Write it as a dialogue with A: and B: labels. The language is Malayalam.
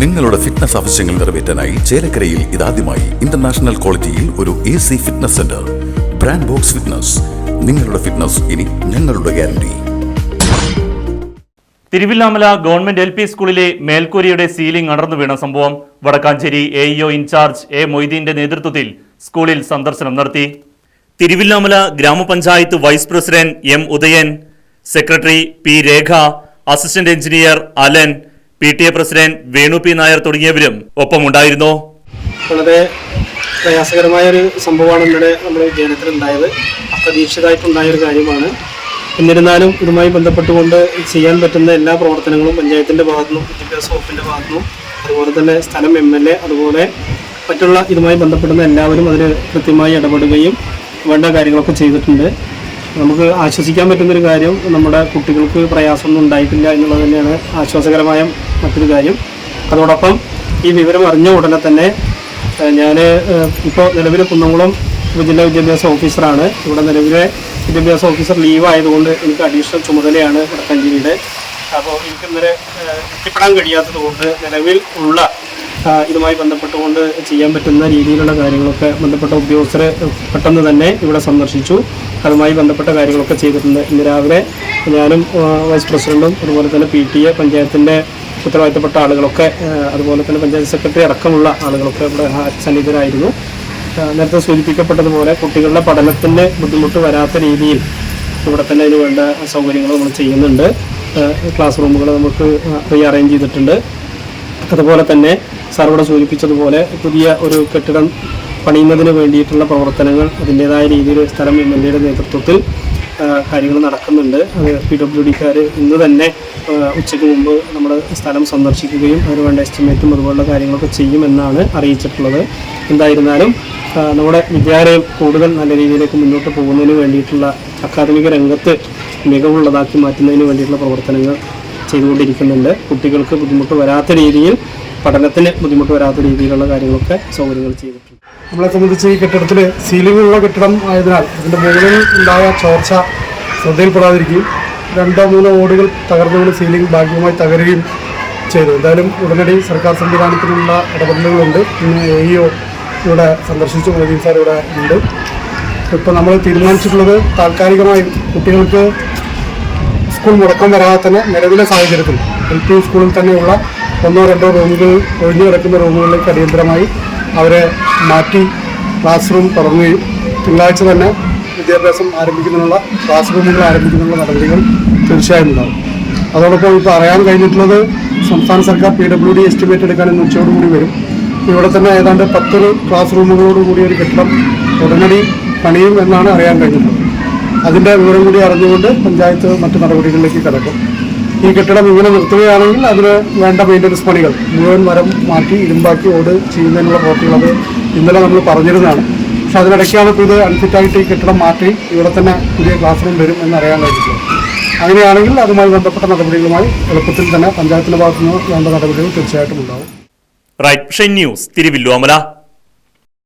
A: നിങ്ങളുടെ ഫിറ്റ്നസ് ആവശ്യങ്ങൾ നിറവേറ്റാനായി ചേലക്കരയിൽ ഇതാദ്യമായി ഇന്റർനാഷണൽ ക്വാളിറ്റിയിൽ ഒരു A C fitness centre brand box fitness നിങ്ങളുടെ ഫിറ്റ്നസ് ഇനി ഞങ്ങളുടെ guarantee
B: Thiruvillamala government L P സ്കൂളിലെ മേൽക്കൂരയുടെ സീലിംഗ് അടർന്നു വീണ സംഭവം Vadakkancherry A EO incharge A മൊയ്തീന്റെ നേതൃത്വത്തിൽ സ്കൂളിൽ സന്ദർശനം നടത്തി. തിരുവില്ലാമല ഗ്രാമപഞ്ചായത്ത് vice president M Udayan secretary P Rekha assistant engineer Alan P T A president Venu P Nair തുടങ്ങിയവരും ഒപ്പമുണ്ടായിരുന്നു.
C: വളരെ പ്രയാസകരമായ ഒരു സംഭവമാണ് ഇവിടെ നമ്മുടെ വിദ്യാലയത്തിൽ ഉണ്ടായത് അപ്രതീക്ഷിതമായിട്ടുണ്ടായ ഒരു കാര്യമാണ്. എന്നിരുന്നാലും ഇതുമായി ബന്ധപ്പെട്ടുകൊണ്ട് ചെയ്യാൻ പറ്റുന്ന എല്ലാ പ്രവർത്തനങ്ങളും പഞ്ചായത്തിന്റെ ഭാഗത്തുനിന്നും വിദ്യാഭ്യാസ വകുപ്പിന്റെ ഭാഗത്തുനിന്നും അതുപോലെ തന്നെ സ്ഥലം എം എൽ എ അതുപോലെ മറ്റുള്ള ഇതുമായി ബന്ധപ്പെടുന്ന എല്ലാവരും അതിൽ കൃത്യമായി ഇടപെടുകയും വേണ്ട കാര്യങ്ങളൊക്കെ ചെയ്തിട്ടുണ്ട്. നമുക്ക് ആശ്വസിക്കാൻ പറ്റുന്നൊരു കാര്യം നമ്മുടെ കുട്ടികൾക്ക് പ്രയാസമൊന്നും ഉണ്ടായിട്ടില്ല എന്നുള്ളത് തന്നെയാണ് ആശ്വാസകരമായ മറ്റൊരു കാര്യം. അതോടൊപ്പം ഈ വിവരം അറിഞ്ഞ ഉടനെ തന്നെ ഞാൻ ഇപ്പോൾ നിലവിൽ കുന്നംകുളം ഉപജില്ലാ വിദ്യാഭ്യാസ ഓഫീസറാണ്. ഇവിടെ നിലവിലെ വിദ്യാഭ്യാസ ഓഫീസർ ലീവ് ആയതുകൊണ്ട് എനിക്ക് അഡീഷണൽ ചുമതലയാണ് വടക്കഞ്ചേരിയുടെ. അപ്പോൾ എനിക്കിന്നലെ എത്തിപ്പെടാൻ കഴിയാത്തത് കൊണ്ട് നിലവിൽ ഉള്ള ഇതുമായി ബന്ധപ്പെട്ടുകൊണ്ട് ചെയ്യാൻ പറ്റുന്ന രീതിയിലുള്ള കാര്യങ്ങളൊക്കെ ബന്ധപ്പെട്ട ഉദ്യോഗസ്ഥരെ പെട്ടെന്ന് തന്നെ ഇവിടെ സന്ദർശിച്ചു. അതുമായി ബന്ധപ്പെട്ട കാര്യങ്ങളൊക്കെ ചെയ്തിട്ടുണ്ട്. ഇന്ന് രാവിലെ ഞാനും വൈസ് പ്രസിഡന്റും അതുപോലെ തന്നെ പി ടി എ പഞ്ചായത്തിന്റെ ഉത്തരവാദിത്തപ്പെട്ട ആളുകളൊക്കെ അതുപോലെ തന്നെ പഞ്ചായത്ത് സെക്രട്ടറി അടക്കമുള്ള ആളുകളൊക്കെ ഇവിടെ സന്നിഹിതരായിരുന്നു. നേരത്തെ സൂചിപ്പിക്കപ്പെട്ടതുപോലെ കുട്ടികളുടെ പഠനത്തിന് ബുദ്ധിമുട്ട് വരാത്ത രീതിയിൽ ഇവിടെ തന്നെ അതിന് വേണ്ട സൗകര്യങ്ങൾ നമ്മൾ ചെയ്യുന്നുണ്ട്. ക്ലാസ് റൂമുകൾ നമുക്ക് റീ അറേഞ്ച് ചെയ്തിട്ടുണ്ട്. അതുപോലെ തന്നെ സാർ സൂചിപ്പിച്ചതുപോലെ പുതിയ ഒരു കെട്ടിടം പണിയുന്നതിന് വേണ്ടിയിട്ടുള്ള പ്രവർത്തനങ്ങൾ അതിന്റെതായ രീതിയിൽ സ്ഥലം എം എൽ എയുടെ നേതൃത്വത്തിൽ കാര്യങ്ങൾ നടക്കുന്നുണ്ട്. അത് പി ഡബ്ല്യു ഡിക്കാർ ഇന്ന് തന്നെ ഉച്ചയ്ക്ക് മുമ്പ് നമ്മൾ സ്ഥലം സന്ദർശിക്കുകയും അതിന് വേണ്ട എസ്റ്റിമേറ്റും അതുപോലുള്ള കാര്യങ്ങളൊക്കെ ചെയ്യുമെന്നാണ് അറിയിച്ചിട്ടുള്ളത്. എന്തായിരുന്നാലും നമ്മുടെ വിദ്യാലയം കൂടുതൽ നല്ല രീതിയിലേക്ക് മുന്നോട്ട് പോകുന്നതിന് വേണ്ടിയിട്ടുള്ള അക്കാദമിക രംഗത്ത് മികവുള്ളതാക്കി മാറ്റുന്നതിന് വേണ്ടിയിട്ടുള്ള പ്രവർത്തനങ്ങൾ ചെയ്തുകൊണ്ടിരിക്കുന്നുണ്ട്. കുട്ടികൾക്ക് ബുദ്ധിമുട്ട് വരാത്ത രീതിയിൽ പഠനത്തിന് ബുദ്ധിമുട്ട് വരാത്ത രീതിയിലുള്ള കാര്യങ്ങളൊക്കെ സൗകര്യങ്ങൾ ചെയ്തിട്ടുണ്ട്.
D: നമ്മളെ സംബന്ധിച്ച് ഈ കെട്ടിടത്തിൽ സീലിംഗുള്ള കെട്ടിടം ആയതിനാൽ ഇതിന്റെ മുകളിൽ ഉണ്ടായ ചോർച്ച ശ്രദ്ധയിൽപ്പെടാതിരിക്കുകയും രണ്ടോ മൂന്നോ ഓടുകൾ തകർന്നു സീലിംഗ് ഭാഗികമായി തകരുകയും ചെയ്തു. എന്തായാലും ഉടനടി സർക്കാർ സംവിധാനത്തിലുള്ള ഇടപെടലുകളുണ്ട്. ഇന്ന് എ ഇഒ ഇവിടെ സന്ദർശിച്ചു. മോദി സാർ ഇവിടെ ഉണ്ട്. ഇപ്പോൾ നമ്മൾ തീരുമാനിച്ചിട്ടുള്ളത് താൽക്കാലികമായി കുട്ടികൾക്ക് സ്കൂൾ മുടക്കം വരാതെ തന്നെ നിലവിലെ സാഹചര്യത്തിൽ എൽ പി സ്കൂളിൽ തന്നെയുള്ള ഒന്നോ രണ്ടോ റൂമുകൾ ഒഴിഞ്ഞു കിടക്കുന്ന റൂമുകളിലേക്ക് അടിയന്തരമായി അവരെ മാറ്റി ക്ലാസ് റൂം തുടങ്ങുകയും തിങ്കളാഴ്ച തന്നെ വിദ്യാഭ്യാസം ആരംഭിക്കുന്നതിനുള്ള ക്ലാസ് റൂമുകൾ ആരംഭിക്കുന്നതിനുള്ള നടപടികൾ തീർച്ചയായും ഉണ്ടാകും. അതോടൊപ്പം ഇപ്പോൾ അറിയാൻ കഴിഞ്ഞിട്ടുള്ളത് സംസ്ഥാന സർക്കാർ പി ഡബ്ല്യു ഡി എസ്റ്റിമേറ്റ് എടുക്കാൻ ഇന്ന് ഉച്ചയോടുകൂടി വരും. ഇവിടെ തന്നെ ഏതാണ്ട് പത്തൊരു ക്ലാസ് റൂമുകളോട് ഒരു കെട്ടിടം ഉടനടി പണിയും എന്നാണ് അറിയാൻ കഴിഞ്ഞിട്ടുള്ളത്. അതിന്റെ വിവരം കൂടി അറിഞ്ഞുകൊണ്ട് പഞ്ചായത്ത് മറ്റു നടപടികളിലേക്ക് കടക്കും. ഈ കെട്ടിടം ഇങ്ങനെ നിർത്തുകയാണെങ്കിൽ അതിന് വേണ്ട മെയിന്റനൻസ് പണികൾ മുഴുവൻ മരം മാറ്റി ഇരുമ്പാക്കി ഓട് ചെയ്യുന്നതിനുള്ള പ്രവർത്തികൾ അത് ഇന്നലെ നമ്മൾ പറഞ്ഞിരുന്നതാണ്. പക്ഷെ അതിനിടയ്ക്കാണ് ഇത് അൺഫിറ്റായിട്ട് ഈ കെട്ടിടം മാറ്റി ഇവിടെ തന്നെ പുതിയ ക്ലാസ് റൂം വരും എന്നറിയാൻ കഴിഞ്ഞിട്ടുള്ളത്. അങ്ങനെയാണെങ്കിൽ അതുമായി ബന്ധപ്പെട്ട നടപടികളുമായി എളുപ്പത്തിൽ തന്നെ പഞ്ചായത്തിന്റെ ഭാഗത്തുനിന്ന് വേണ്ട നടപടികൾ തീർച്ചയായിട്ടും ഉണ്ടാവും.
B: Right news Thiruvilwamala